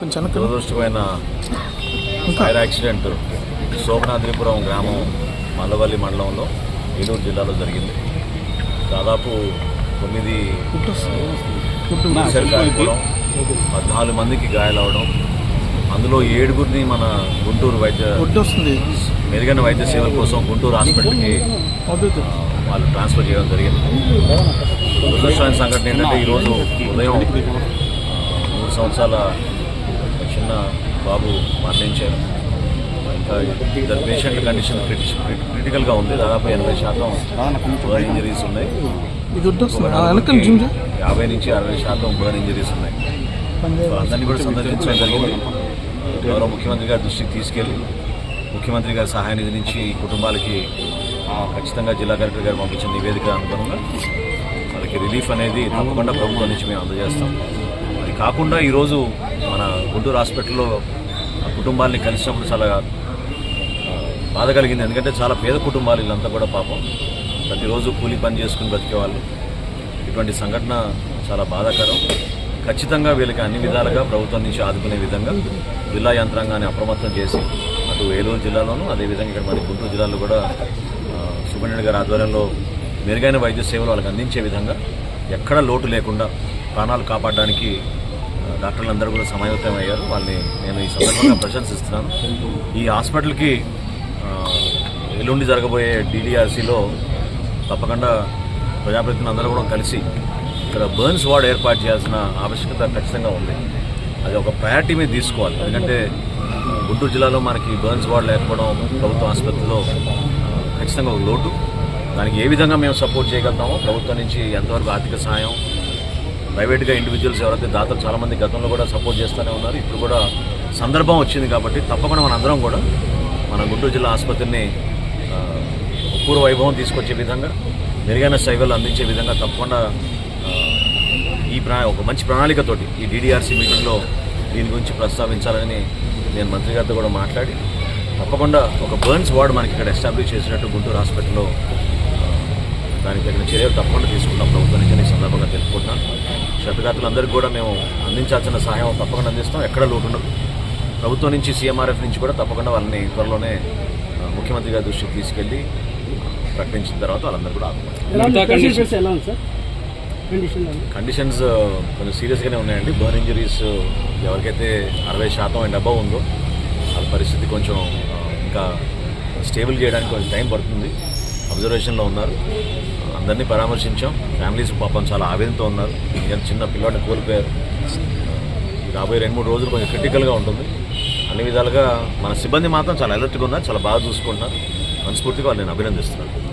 దురదృష్టమైన fire accident Shobhanadripuram గ్రామం మల్లవల్లి మండలంలో ఏలూరు జిల్లాలో జరిగింది. దాదాపు తొమ్మిది కాలిపోవడం పద్నాలుగు మందికి గాయాలవడం అందులో ఏడుగురిని మన గుంటూరు వైద్య మెరుగైన వైద్య సేవల కోసం గుంటూరు హాస్పిటల్కి వాళ్ళు ట్రాన్స్ఫర్ చేయడం జరిగింది. దురదృష్టమైన సంఘటన ఏంటంటే ఈరోజు ఉదయం మూడు సంవత్సరాల చిన్న బాబు మరణించారు. ఇంకా ఇద్దరు పేషెంట్ కండిషన్ క్రిటికల్గా ఉంది. దాదాపు ఎనభై శాతం బర్న్ ఇంజరీస్ ఉన్నాయి. యాభై నుంచి అరవై శాతం బర్న్ ఇంజరీస్ ఉన్నాయి. అందరినీ కూడా సందర్శించడం జరిగింది. గౌరవ ముఖ్యమంత్రి గారి దృష్టికి తీసుకెళ్ళి ముఖ్యమంత్రి గారి సహాయ నిధి నుంచి ఈ కుటుంబాలకి ఖచ్చితంగా జిల్లా కలెక్టర్ గారు పంపించిన నివేదిక అనుగుణంగా వాళ్ళకి రిలీఫ్ అనేది తప్పకుండా ప్రభుత్వం నుంచి మేము అందజేస్తాం. అది కాకుండా ఈరోజు మన గుంటూరు హాస్పిటల్లో ఆ కలిసినప్పుడు చాలా బాధ కలిగింది. ఎందుకంటే చాలా పేద కుటుంబాలు వీళ్ళంతా కూడా పాపం. ప్రతిరోజు కూలి పని చేసుకుని బతికేవాళ్ళు ఇటువంటి సంఘటన చాలా బాధాకరం. ఖచ్చితంగా వీళ్ళకి అన్ని విధాలుగా ప్రభుత్వం నుంచి ఆదుకునే విధంగా జిల్లా యంత్రాంగాన్ని అప్రమత్తం చేసి అటు ఏలూరు జిల్లాలోనూ అదేవిధంగా ఇక్కడ మరి గుంటూరు జిల్లాలో కూడా ఆ, సుబ్రహ్మణ్యుడు గారి ఆధ్వర్యంలో మెరుగైన వైద్య సేవలు వాళ్ళకి అందించే విధంగా ఎక్కడ లోటు లేకుండా ప్రాణాలు కాపాడడానికి డాక్టర్లు అందరూ కూడా సమాయత్తం అయ్యారు వాళ్ళని నేను ఈ సందర్భంగా ప్రశంసిస్తున్నాను. ఈ హాస్పిటల్కి ఎల్లుండి జరగబోయే డీడీఆర్సీలో తప్పకుండా ప్రజాప్రతినిధులు అందరూ కూడా కలిసి ఇక్కడ బర్న్స్ వార్డ్ ఏర్పాటు చేయాల్సిన ఆవశ్యకత ఖచ్చితంగా ఉంది. అది ఒక ప్రయారిటీ మీద తీసుకోవాలి. ఎందుకంటే గుంటూరు జిల్లాలో మనకి బర్న్స్ వార్డ్ లేకపోవడం ప్రభుత్వ ఆసుపత్రిలో ఖచ్చితంగా ఒక లోటు. దానికి ఏ విధంగా మేము సపోర్ట్ చేయగలుగుతామో ప్రభుత్వం నుంచి ఎంతవరకు ఆర్థిక సహాయం ప్రైవేట్గా ఇండివిజువల్స్ ఎవరైతే దాతలు చాలామంది గతంలో కూడా సపోర్ట్ చేస్తూనే ఉన్నారు. ఇప్పుడు కూడా సందర్భం వచ్చింది కాబట్టి తప్పకుండా మన అందరం కూడా మన గుంటూరు జిల్లా ఆసుపత్రిని పూర్వ వైభవం తీసుకొచ్చే విధంగా మెరుగైన సేవలు అందించే విధంగా తప్పకుండా ఈ ప్రణా ఒక మంచి ప్రణాళికతోటి ఈ డీడీఆర్సీ మీటింగ్లో దీని గురించి ప్రస్తావించాలని నేను మంత్రి గారితో కూడా మాట్లాడి తప్పకుండా ఒక బర్న్స్ వార్డ్ మనకి ఇక్కడ ఎస్టాబ్లిష్ చేసినట్టు గుంటూరు హాస్పిటల్లో దానికి తగిన చర్యలు తప్పకుండా తీసుకుంటాం. ప్రభుత్వం నుంచి సందర్భంగా తెలుపుకుంటున్నాను. క్షతగాతులందరికీ కూడా మేము అందించాల్సిన సహాయం తప్పకుండా అందిస్తాం. ఎక్కడ లోటు ఉండదు. ప్రభుత్వం నుంచి సీఎంఆర్ఎఫ్ నుంచి కూడా తప్పకుండా వాళ్ళని త్వరలోనే ముఖ్యమంత్రి గారి దృష్టికి తీసుకెళ్ళి ప్రకటించిన తర్వాత వాళ్ళందరూ కూడా ఆదుకుంటారు? కండిషన్స్ కొంచెం సీరియస్గానే ఉన్నాయండి. బర్న్ ఇంజరీస్ ఎవరికైతే అరవై శాతం అండ్ అబవ్ ఉందో వాళ్ళ పరిస్థితి కొంచెం ఇంకా స్టేబుల్ చేయడానికి కొంచెం టైం పడుతుంది. అబ్జర్వేషన్లో ఉన్నారు. అందరినీ పరామర్శించాం. ఫ్యామిలీస్ పాపం చాలా ఆవేదనతో ఉన్నారు. ఎందుకంటే చిన్న పిల్లవాడిని కోల్పోయారు. రాబోయే రెండు మూడు రోజులు కొంచెం క్రిటికల్గా ఉంటుంది. అన్ని విధాలుగా మన సిబ్బంది మాత్రం చాలా అలర్ట్గా ఉన్నారు. చాలా బాగా చూసుకుంటున్నారు. మనస్ఫూర్తిగా వాళ్ళు నేను అభినందిస్తున్నాను.